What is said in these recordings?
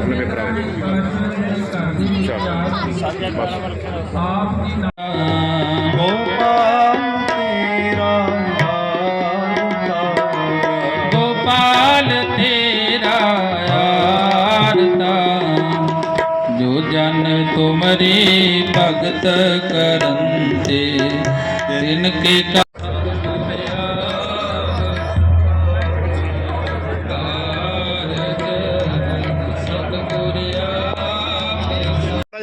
ਨਵੇਂ ਭਰਾਵਾਂ ਚਲੋ ਬਸ ਆਪ ਜੀ। ਨਾਲ ਗੋਪਾਲ ਤੇਰਾ ਗੋਪਾਲ ਤੇਰਾ ਆਰਤਾ, ਜੋ ਜਨ ਤੁਮਰੀ ਭਗਤ ਕਰਨ ਤੇ, ਤਿਨ ਕੇ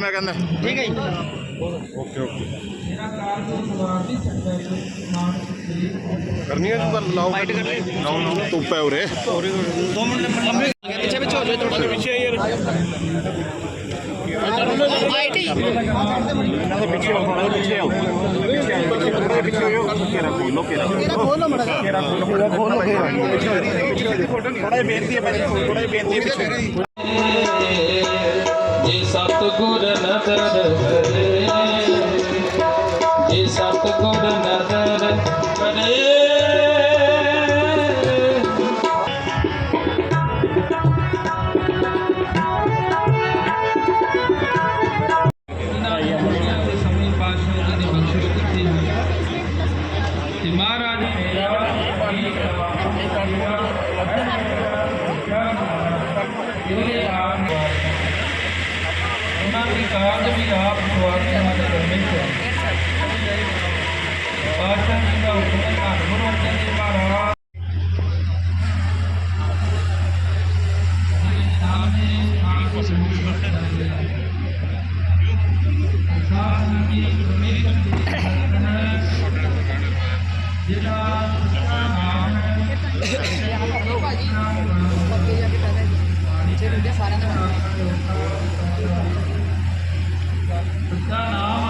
ਮੈਂ ਕਹਿੰਦਾ। ਠੀਕ ਹੈ ਜੀ। Okay okay. ਕਰਨੀ ਹੈ ਤੂੰ ਤਾਂ ਲਾਓ। Fight ਕਰਨੀ ਲਾਓ ਲਾਓ। ਧੁੱਪ ਹੈ ਉਰੇ। ਦੋ ਮਿੰਟ ਲੰਬੇ ਪਿੱਛੇ ਪਿੱਛੇ ਹੋ ਜਾਓ ਥੋੜਾ ਪਿੱਛੇ ਯਾਰ। ਆਈਟੀ ਇਹਨਾਂ ਦੇ ਪਿੱਛੇ ਆਓ। ਥੋੜਾ ਪਿੱਛੇ ਆਓ। ਪਿੱਛੇ ਆਓ ਕੇਰਾ ਖੋਲੋ ਕੇਰਾ ਖੋਲੋ ਮੜਾ ਕੇਰਾ ਖੋਲੋ ਖੋਲੋ ਥੋੜਾ ਬੇਨਤੀ ਹੈ ਥੋੜਾ ਬੇਨਤੀ ਹੈ ਪਿੱਛੇ। ਕਾਰਜ ਵੀ ਆਪ ਗੁਰਵਾਚਨਾਂ ਦੇ ਵਿੱਚ ਪਾਸ਼ਾ ਜੀ ਦਾ ਹੁਕਮ ਹੈ ਧੰਨ ਗੁਰੂ ਅਰਜਨ ਦੇਵ ਮਹਾਰਾਜ ਦਾ ਨਾਮ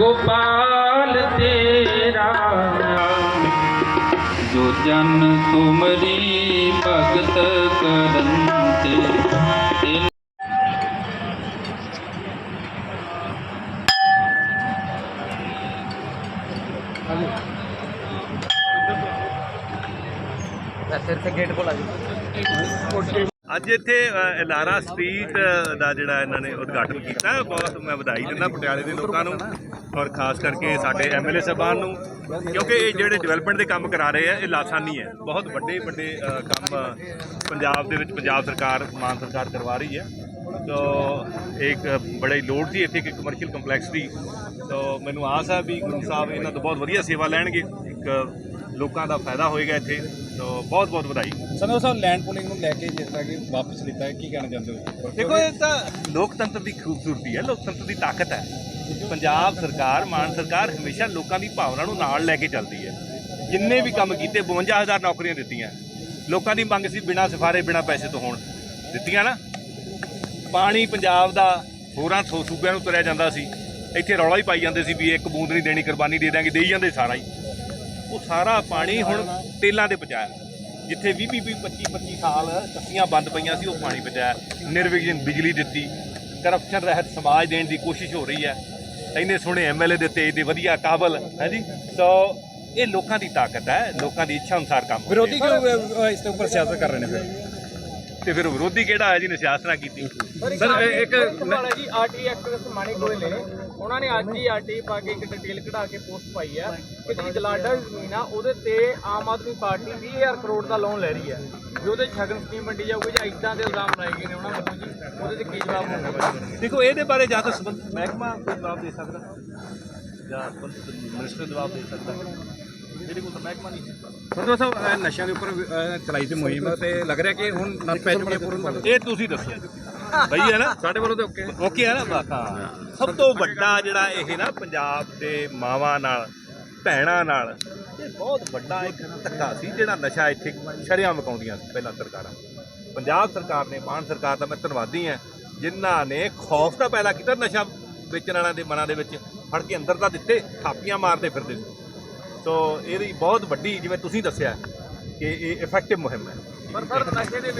ਗੋਪਾਲ ਤੇਰਾ ਜੋ ਜਨ ਤੁਮਰੀ ਭਗਤ ਕਰਨ ਤਿਨ ਸਿਰ ਤੇ ਗੇਟ ਕੋਲ ਆ ਜੀ ਅੱਜ ਇੱਥੇ ਅ, ਸਟਰੀਟ ਦਾ ਜਿਹੜਾ ਇਹਨਾਂ ਨੇ ਉਦਘਾਟਨ ਕੀਤਾ। ਬਹੁਤ ਮੈਂ ਵਧਾਈ ਦਿੰਦਾ ਪਟਿਆਲੇ ਦੇ ਲੋਕਾਂ ਨੂੰ ਔਰ ਖਾਸ ਕਰਕੇ ਸਾਡੇ ਐਮਐਲਏ ਸਾਹਿਬਾਨ ਨੂੰ ਕਿਉਂਕਿ ਇਹ ਜਿਹੜੇ ਡਿਵੈਲਪਮੈਂਟ ਦੇ ਕੰਮ ਕਰਾ ਰਹੇ ਆ ਇਹ ਲਾਸਾਨੀ ਹੈ। ਬਹੁਤ ਵੱਡੇ ਵੱਡੇ ਕੰਮ ਪੰਜਾਬ ਦੇ ਵਿੱਚ ਪੰਜਾਬ ਸਰਕਾਰ ਮਾਨ ਸਰਕਾਰ ਕਰਵਾ ਰਹੀ ਹੈ। ਤੋ ਇੱਕ ਬੜੀ ਲੋੜ ਸੀ ਇੱਥੇ ਇੱਕ ਕਮਰਸ਼ੀਅਲ ਕੰਪਲੈਕਸ ਦੀ। ਤੋ ਮੈਨੂੰ ਆਸ ਹੈ ਵੀ ਗੁਰੂ ਸਾਹਿਬ ਇਹਨਾਂ ਤੋਂ ਬਹੁਤ ਵਧੀਆ ਸੇਵਾ ਲੈਣਗੇ। ਇੱਕ ਲੋਕਾਂ ਦਾ ਫਾਇਦਾ ਹੋਏਗਾ ਇੱਥੇ। ਤੋ ਬਹੁਤ ਬਹੁਤ ਵਧਾਈ। ਸਾਨੂੰ ਸਾਹਿਬ ਲੈਂਡ ਪੂਲਿੰਗ ਨੂੰ ਲੈ ਕੇ ਜਿਸ ਤਰ੍ਹਾਂ ਕਿ ਵਾਪਸ ਲਿੱਤਾ ਹੈ ਕੀ ਕਹਿਣਾ ਚਾਹੁੰਦੇ ਹੋ? ਦੇਖੋ ਇਹ ਤਾਂ ਲੋਕਤੰਤਰ ਦੀ ਖੂਬਸੂਰਤੀ ਹੈ ਲੋਕਤੰਤਰ ਦੀ ਤਾਕਤ ਹੈ। ਪੰਜਾਬ ਸਰਕਾਰ ਮਾਨ ਸਰਕਾਰ ਹਮੇਸ਼ਾ ਲੋਕਾਂ ਦੀ ਭਾਵਨਾ ਨੂੰ ਨਾਲ ਲੈ ਕੇ ਚੱਲਦੀ ਹੈ। ਜਿੰਨੇ ਵੀ ਕੰਮ ਕੀਤੇ 52000 ਨੌਕਰੀਆਂ ਦਿੱਤੀਆਂ। ਲੋਕਾਂ ਦੀ ਮੰਗ ਸੀ ਬਿਨਾਂ ਸਿਫਾਰੇ ਬਿਨਾਂ ਪੈਸੇ ਤੋਂ ਹੋਣ। ਦਿੱਤੀਆਂ ਨਾ? ਪਾਣੀ ਪੰਜਾਬ ਦਾ ਹੋਰਾਂ ਸੂਬਿਆਂ ਨੂੰ ਤੁਰਿਆ ਜਾਂਦਾ ਸੀ। ਇੱਥੇ ਰੌਲਾ ਹੀ ਪਾਈ ਜਾਂਦੇ ਸੀ ਵੀ ਇੱਕ ਬੂੰਦ ਨਹੀਂ ਦੇਣੀ ਕੁਰਬਾਨੀ ਦੇ ਦਾਂਗੇ ਦੇਈ ਜਾਂਦੇ ਸਾਰਾ ਹੀ। ਉਹ ਸਾਰਾ ਪਾਣੀ ਹੁਣ ਤੇਲਾਂ ਦੇ ਪਹੁੰਚਾਇਆ ਜਿੱਥੇ 20 20 25 25 ਸਾਲ ਕੱਸੀਆਂ ਬੰਦ ਪਈਆਂ ਸੀ ਉਹ ਪਾਣੀ ਪਹੁੰਚਾਇਆ ਨਿਰਵਿਘਨ ਬਿਜਲੀ ਦਿੱਤੀ ਕਰਪਸ਼ਨ ਰਹਿਤ ਸਮਾਜ ਦੇਣ ਦੀ ਕੋਸ਼ਿਸ਼ ਹੋ ਰਹੀ ਹੈ। ਇੰਨੇ ਸੋਹਣੇ ਐਮਐਲਏ ਦਿੱਤੇ ਇਹਦੇ ਵਧੀਆ ਕਾਬਲ ਹੈ ਜੀ ਸੋ ਇਹ ਲੋਕਾਂ ਦੀ ਤਾਕਤ ਹੈ ਲੋਕਾਂ ਦੀ ਇੱਛਾ ਅਨੁਸਾਰ ਕੰਮ ਵਿਰੋਧੀ। ਕਿਉਂ ਇਸ ਦੇ ਉੱਪਰ ਸਿਆਸਤ ਕਰ ਰਹੇ ਨੇ ਫਿਰ? ਤੇ ਫਿਰ ਵਿਰੋਧੀ ਕਿਹੜਾ ਹੈ ਜਿਹਨੇ ਸਿਆਸਤ ਨਾ ਕੀਤੀ? ਸਰ ਇੱਕ ਜੀ ਆਰਟੀ ਐਕਟਰਸ ਮਾਣੀ ਗੋਇਲ ਨੇ। ਉਹਨਾਂ ਨੇ ਅੱਜ ਹੀ ਆਰਟੀ ਪਾ ਕੇ ਇੱਕ ਡਿਟੇਲ ਕਢਾ ਕੇ ਪੋਸਟ ਪਾਈ ਹੈ ਕਿ ਜਿਹੜੀ ਗਲਾਡਾ ਜ਼ਮੀਨ ਆ ਉਹਦੇ ਤੇ ਆਮ ਆਦਮੀ ਪਾਰਟੀ 20000 ਕਰੋੜ ਦਾ ਲੋਨ ਲੈ ਰਹੀ ਹੈ ਵੀ ਉਹਦੇ 'ਚ ਸ਼ਗਨ ਸਕੀਮ ਵੰਡੀ ਜਾਊਗੀ ਜਾਂ ਇਦਾਂ ਦੇ ਇਲਜ਼ਾਮ ਲਾਏ ਗਏ ਨੇ ਉਹਨਾਂ ਵੱਲੋਂ ਜੀ ਉਹਦੇ ਤੇ ਕੀ ਜਵਾਬ ਹੋਊਗਾ ਦੇਖੋ ਇਹਦੇ ਬਾਰੇ ਜਾਂ ਤਾਂ ਸੰਬੰਧਿਤ ਮਹਿਕਮਾ ਕੋਈ ਜਵਾਬ ਦੇ ਸਕਦਾ? ਜਾਂ ਮਿਨਿਸਟਰ ਜਵਾਬ ਦੇ ਸਕਦਾ? ਇਹਦੇ ਕੋਲ ਤਾਂ ਮਹਿਕਮਾ ਨਹੀਂ ਹੈ ਸਰਦਾਰ ਸਾਹਿਬ ਅਹ, ਨਸ਼ਿਆਂ ਦੇ ਉੱਪਰ ਅਹ, ਚਲਾਈ ਸੀ ਮੁਹਿੰਮ ਤੇ ਲੱਗ ਰਿਹਾ ਕਿ ਹੁਣ ਨੱਥ ਪੈ ਚੁੱਕੀ ਹੈ ਪੂਰਨ ਇਹ ਤੁਸੀਂ ਦੱਸੋ। ਸਹੀ ਹੈ ਨਾ? ਸਾਡੇ ਵੱਲੋਂ ਤਾਂ ਓਕੇ। ਓਕੇ ਹੈ ਨਾ? ਬਸ ਹਾਂ। ਸਭ ਤੋਂ ਵੱਡਾ ਜਿਹੜਾ ਇਹ ਨਾ ਪੰਜਾਬ ਦੇ ਮਾਵਾਂ ਨਾਲ ਭੈਣਾਂ ਨਾਲ ਇਹ ਬਹੁਤ ਵੱਡਾ ਇੱਕ ਧੱਕਾ ਸੀ ਜਿਹੜਾ ਨਸ਼ਾ ਇੱਥੇ ਛੜਿਆਂ ਮਕਾਉਂਦੀਆਂ ਸੀ ਪਹਿਲਾਂ ਸਰਕਾਰਾਂ। ਪੰਜਾਬ ਸਰਕਾਰ ਨੇ ਮਾਨ ਸਰਕਾਰ ਦਾ ਮੈਂ ਧੰਨਵਾਦੀ ਹਾਂ ਜਿਨ੍ਹਾਂ ਨੇ ਖੌਫ ਤਾਂ ਪੈਦਾ ਕੀਤਾ ਨਸ਼ਾ ਵੇਚਣ ਵਾਲਿਆਂ ਦੇ ਮਨਾਂ ਦੇ ਵਿੱਚ ਫੜ ਕੇ ਅੰਦਰ ਤਾਂ ਦਿੱਤੇ ਥਾਪੀਆਂ ਮਾਰਦੇ ਫਿਰਦੇ ਸੀ। ਸੋ ਇਹਦੀ ਬਹੁਤ ਵੱਡੀ ਜਿਵੇਂ ਤੁਸੀਂ ਦੱਸਿਆ ਕਿ ਇਹ ਇਫੈਕਟਿਵ ਮੁਹਿੰਮ ਹੈ। ਪਰ ਸਰ ਨਸ਼ੇ ਦੇ